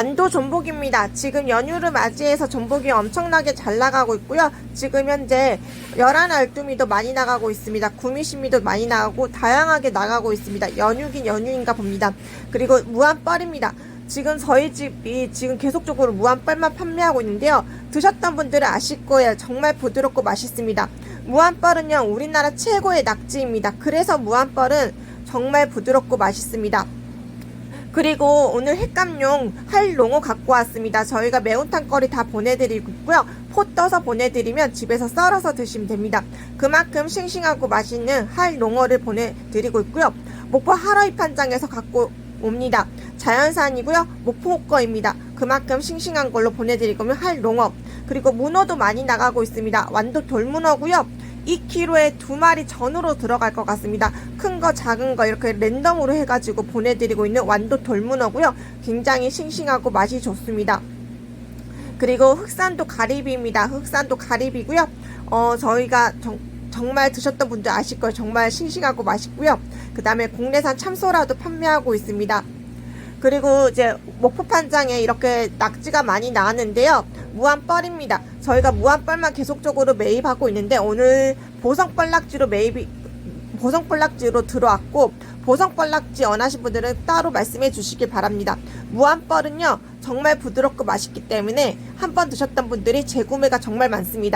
안도 전복입니다. 지금 연휴를 맞이해서 전복이 엄청나게 잘 나가고 있고요. 지금 현재 열한 알뚜미도 많이 나가고 있습니다. 구미신미도 많이 나가고 다양하게 나가고 있습니다. 연휴긴 연휴인가 봅니다. 그리고 무한뻘입니다. 지금 저희 집이 지금 계속적으로 무한뻘만 판매하고 있는데요. 드셨던 분들은 아실 거예요. 정말 부드럽고 맛있습니다. 무한뻘은요, 우리나라 최고의 낙지입니다. 그래서 무한뻘은 정말 부드럽고 맛있습니다. 그리고 오늘 횟감용 할롱어 갖고 왔습니다. 저희가 매운탕 거리 다 보내드리고 있고요. 포 떠서 보내드리면 집에서 썰어서 드시면 됩니다. 그만큼 싱싱하고 맛있는 할롱어를 보내드리고 있고요. 목포 하러이 판장에서 갖고 옵니다. 자연산이고요. 목포 거입니다. 그만큼 싱싱한 걸로 보내드리고면 할롱어. 그리고 문어도 많이 나가고 있습니다. 완도 돌문어고요. 2kg에 두 마리 전으로 들어갈 것 같습니다. 큰 거, 작은 거 이렇게 랜덤으로 해가지고 보내드리고 있는 완도 돌문어고요. 굉장히 싱싱하고 맛이 좋습니다. 그리고 흑산도 가리비입니다. 흑산도 가리비고요. 어, 저희가 정, 정말 드셨던 분들 아실 거예요. 정말 싱싱하고 맛있고요. 그 다음에 국내산 참소라도 판매하고 있습니다. 그리고 이제 목포판장에 이렇게 낙지가 많이 나왔는데요. 무한뻘입니다. 저희가 무한뻘만 계속적으로 매입하고 있는데 오늘 보성뻘 낙지로 매입이 보성뻘 낙지로 들어왔고 보성뻘 낙지 원하신 분들은 따로 말씀해 주시길 바랍니다. 무한뻘은요 정말 부드럽고 맛있기 때문에 한 번 드셨던 분들이 재구매가 정말 많습니다.